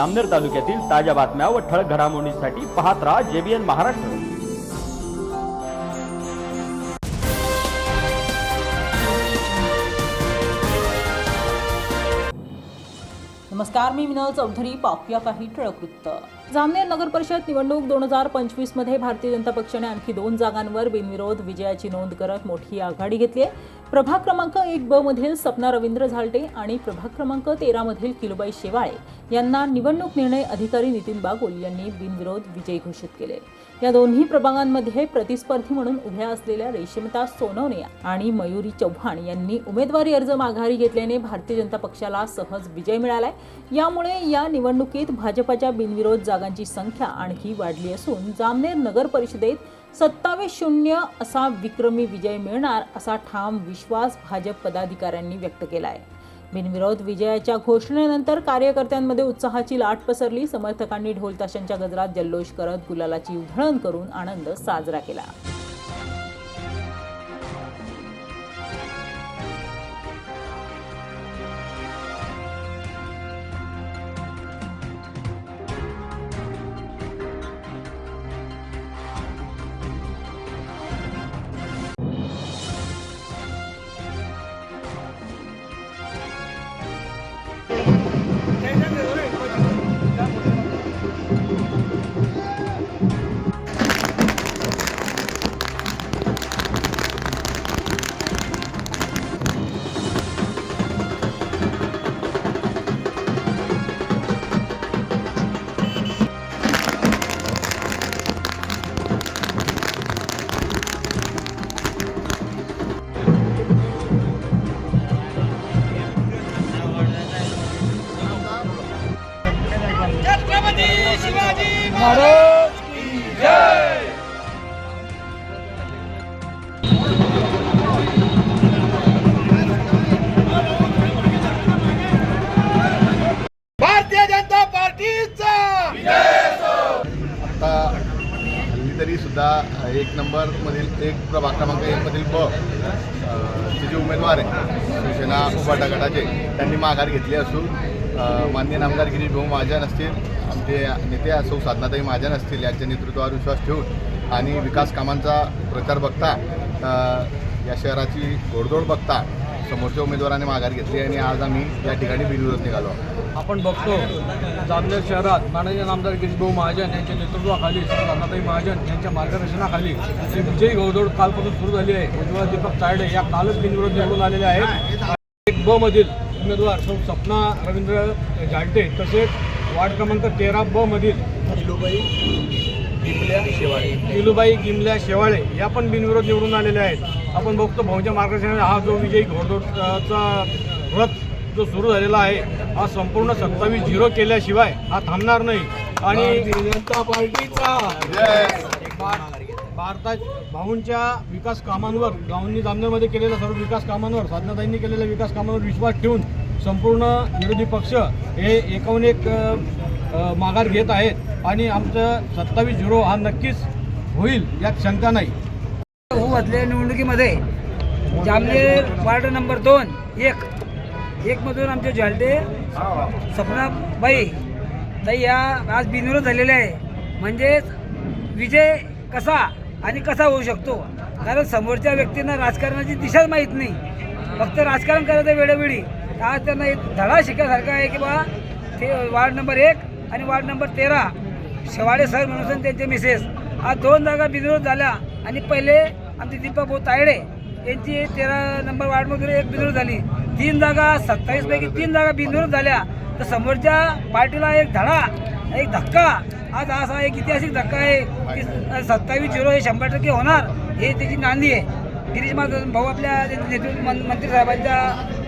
आमनेर तालुक्यातील ताज्या बातम्या व ठळक घडामोडींसाठी पाहत राहा जेबीएन महाराष्ट्र. नमस्कार मी विनोद चौधरी पाहूया काही ठळक वृत्त. जामनेर नगर परिषद निवडणूक दोन हजार पंचवीसमध्ये भारतीय जनता पक्षाने आणखी दोन जागांवर बिनविरोध विजयाची नोंद करत मोठी आघाडी घेतली आहे. प्रभाग क्रमांक एक ब मधील सपना रवींद्र झालटे आणि प्रभाग क्रमांक तेरा मधील किलुबाई शेवाळे यांना निवडणूक निर्णय अधिकारी नितीन बागुल यांनी बिनविरोध विजयी घोषित केले. या दोन्ही प्रभागांमध्ये प्रतिस्पर्धी म्हणून उभ्या असलेल्या रेशमिता सोनवणे आणि मयुरी चव्हाण यांनी उमेदवारी अर्ज माघारी घेतल्याने भारतीय जनता पक्षाला सहज विजय मिळालाय. यामुळे या निवडणुकीत भाजपच्या बिनविरोध जागांची संख्या आणखी वाढली असून जामनेर नगर परिषदेत सत्तावीस शून्य असा विक्रमी विजय मिळणार असा ठाम विश्वास भाजप पदाधिकाऱ्यांनी व्यक्त केला आहे बिनविरोध विजयाच्या घोषणेनंतर कार्यकर्त्यांमध्ये उत्साहाची लाट पसरली. समर्थकांनी ढोलताशांच्या गजरात जल्लोष करत गुलालाची उधळण करून आनंद साजरा केला. महाराज की जय. भारतीय जनता पार्टीचा. आता हल्ली तरी सुद्धा एक नंबरमधील एक प्रभाग क्रमांक एकमधील ब अ, चे जे उमेदवार आहे शिवसेना उभाटा गटाचे त्यांनी माघार घेतली असून मान्य माननीय नामदार गिरीश भाऊ महाजन असतील आमचे नेते सौ साधनाताई महाजन असतील यांच्या नेतृत्वावर विश्वास ठेवून आणि विकास कामांचा प्रचार बघता या शहराची गोडदोड बघता समोरच्या उमेदवाराने माघार घेतली आणि आज आम्ही या ठिकाणी बिनविरोध निघालो आपण बघतो जामनेर शहरात माननीय नामदार गिरीशभाऊ महाजन यांच्या नेतृत्वाखाली राणाताई महाजन यांच्या मार्गदर्शनाखाली विजयी घोडदौड कालपासून सुरू झाली आहे. उज्ज्वल दीपक तायडे या कालच बिनविरोध निवडून आलेले आहेत. एक ब मधील उमेदवार सौ सपना रवींद्र जालटे तसेच वार्ड क्रमांक तेरा ब मधील किलुबाई गिमल्या शेवाळे. या पण बिनविरोध निवडून आलेल्या आहेत. आपण बघतो भाऊच्या मार्गदर्शनाने हा जो विजयी घोडदौडचा रथ जो सुरू झालेला आहे हा संपूर्ण सत्तावीस झिरो केल्याशिवाय हा थांबणार नाही. आणि जनता पार्टीचा. भारतात भाऊंच्या विकास कामांवर गावांनी जामनेरमध्ये केलेल्या सर्व विकास कामांवर साधनाताईंनी केलेल्या विकास कामांवर विश्वास ठेवून संपूर्ण विरोधी पक्ष हे एकाहून एक माघार घेत आहेत. आणि आमचं सत्तावीस झिरो हा नक्कीच होईल यात शंका नाही. होऊ घातलेल्या निवडणुकीमध्ये जामनेर वार्ड नंबर दोन एक एकमधून आमचे झालटे सपनाबाई ताई या आज बिनविरोध झालेले आहे. म्हणजेच विजय कसा? आणि कसा होऊ शकतो? कारण समोरच्या व्यक्तींना राजकारणाची दिशाच माहीत नाही. फक्त राजकारण करायचं वेळोवेळी. आज त्यांना एक धडा शिकण्यासारखा आहे की बा ते वार्ड नंबर एक आणि वार्ड नंबर तेरा. शेवाडे सर म्हणून त्यांचे मिसेस. आज दोन जागा बिनविरोध झाल्या आणि पहिले आमचे दीपक भाऊ तायडे यांची तेरा नंबर वार्डमधून एक बिनविरोध झाली. तीन जागा सत्तावीसपैकी तीन जागा बिनविरोध झाल्या. तर समोरच्या पार्टीला एक धडा एक धक्का. आज असा एक ऐतिहासिक धक्का आहे की सत्तावीस झिरो हे शंभर टक्के होणार हे त्याची नांदी आहे. गिरीश महाजन भाऊ आपल्या नेतृत्व मंत्री साहेबांच्या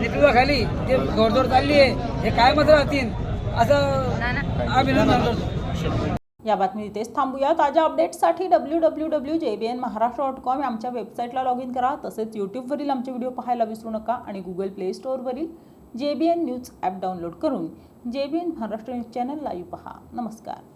नेतृत्वाखाली जे घोडदौड चालली आहे हे कायमच राहतील असं अभिनंदन करतो. या बातमी इथेच थांबूया. ताज्या अपडेट्ससाठी W W W J B N Maharashtra dot com आमच्या वेबसाईटला लॉग इन करा. तसेच यूट्यूबवरील आमचे व्हिडिओ पाहायला विसरू नका आणि Google play स्टोअरवरील J B N news app download करून J B N Maharashtra news channel live पहा. नमस्कार.